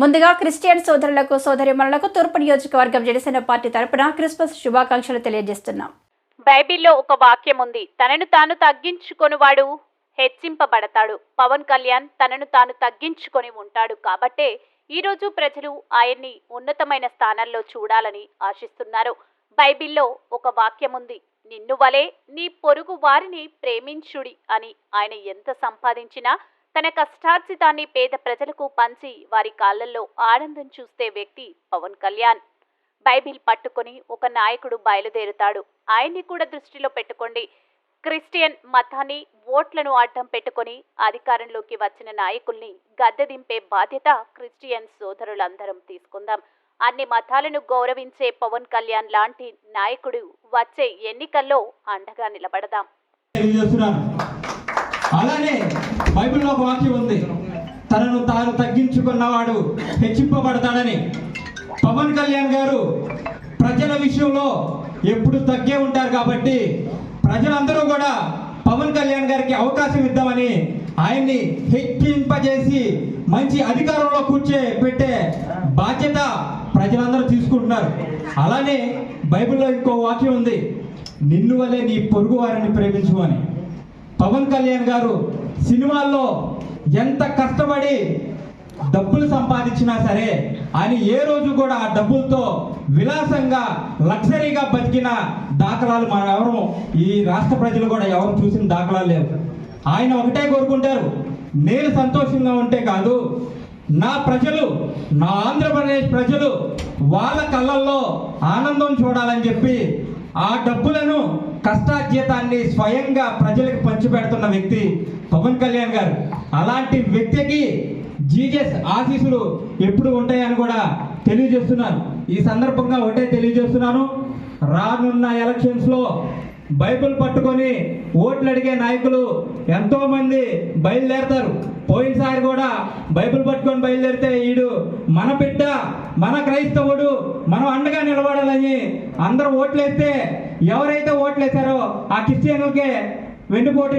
ముందుగా క్రిస్టియన్ సోదరులకు సోదరిమణులకు తూర్పు నియోజకవర్గం జనసేన పార్టీ తరపున క్రిస్మస్ శుభాకాంక్షలు తెలియజేస్తున్నాం. బైబిల్లో ఒక వాక్యం ఉంది. తనను తాను తగ్గించుకొనివాడు హెచ్చింపబడతాడు. పవన్ కళ్యాణ్ తనను తాను తగ్గించుకొని ఉంటాడు కాబట్టే ఈరోజు ప్రజలు ఆయన్ని ఉన్నతమైన స్థానాల్లో చూడాలని ఆశిస్తున్నారు. బైబిల్లో ఒక వాక్యం ఉంది. నిన్ను వలే నీ పొరుగు వారిని ప్రేమించుడి అని ఆయన ఎంత సంపాదించినా తన కష్టార్జితాన్ని పేద ప్రజలకు పంచి వారి కాళ్ళల్లో ఆనందం చూస్తే వ్యక్తి పవన్ కళ్యాణ్. బైబిల్ పట్టుకొని ఒక నాయకుడు బయలుదేరుతాడు. ఆయన్ని కూడా దృష్టిలో పెట్టుకోండి. క్రిస్టియన్ మతాన్ని ఓట్లను అడ్డం పెట్టుకొని అధికారంలోకి వచ్చిన నాయకుల్ని గద్దె దింపే బాధ్యత క్రిస్టియన్ సోదరులందరం తీసుకుందాం. అన్ని మతాలను గౌరవించే పవన్ కళ్యాణ్ లాంటి నాయకుడు వచ్చే ఎన్నికల్లో అండగా నిలబడదాం. అలానే బైబిల్లో ఒక వాక్యం ఉంది. తనను తాను తగ్గించుకున్నవాడు హెచ్చింపబడతాడని పవన్ కళ్యాణ్ గారు ప్రజల విషయంలో ఎప్పుడు తగ్గే ఉంటారు కాబట్టి ప్రజలందరూ కూడా పవన్ కళ్యాణ్ గారికి అవకాశం ఇద్దామని ఆయన్ని హెచ్చింపజేసి మంచి అధికారంలో కూర్చే పెట్టే బాధ్యత ప్రజలందరూ తీసుకుంటున్నారు. అలానే బైబిల్లో ఇంకో వాక్యం ఉంది. నిన్ను వలె నీ పొరుగు వారిని ప్రేమించు అని పవన్ కళ్యాణ్ గారు సినిమాల్లో ఎంత కష్టపడి డబ్బులు సంపాదించినా సరే ఆయన ఏ రోజు కూడా ఆ డబ్బులతో విలాసంగా లగ్జరీగా బతికిన దాఖలాలు మనం ఎవరు ఈ రాష్ట్ర ప్రజలు కూడా ఎవరు చూసిన దాఖలాలు లేవు. ఆయన ఒకటే కోరుకుంటారు నేను సంతోషంగా ఉంటే కాదు నా ప్రజలు నా ఆంధ్రప్రదేశ్ ప్రజలు వాళ్ళ కళ్ళల్లో ఆనందం చూడాలని చెప్పి ఆ డబ్బులను కష్టాజీతాన్ని స్వయంగా ప్రజలకు పంచిపెడుతున్న వ్యక్తి పవన్ కళ్యాణ్ గారు. అలాంటి వ్యక్తికి జీజస్ ఆశీస్సులు ఎప్పుడు ఉంటాయని కూడా తెలియజేస్తున్నాను. ఈ సందర్భంగా ఒకటే తెలియజేస్తున్నాను. రానున్న ఎలక్షన్స్లో బైబుల్ బైబిల్ పట్టుకొని ఓట్లు అడిగే నాయకులు ఎంతోమంది బయలుదేరతారు. పోయినసారి కూడా బైబిల్ పట్టుకొని బయలుదేరితే ఈడు మన బిడ్డ మన క్రైస్తవుడు మనం అండగా నిలబడాలని అందరూ ఓట్లేస్తే ఎవరైతే ఓట్లేశారో ఆ క్రిస్టియన్లకే వెన్నుపోటు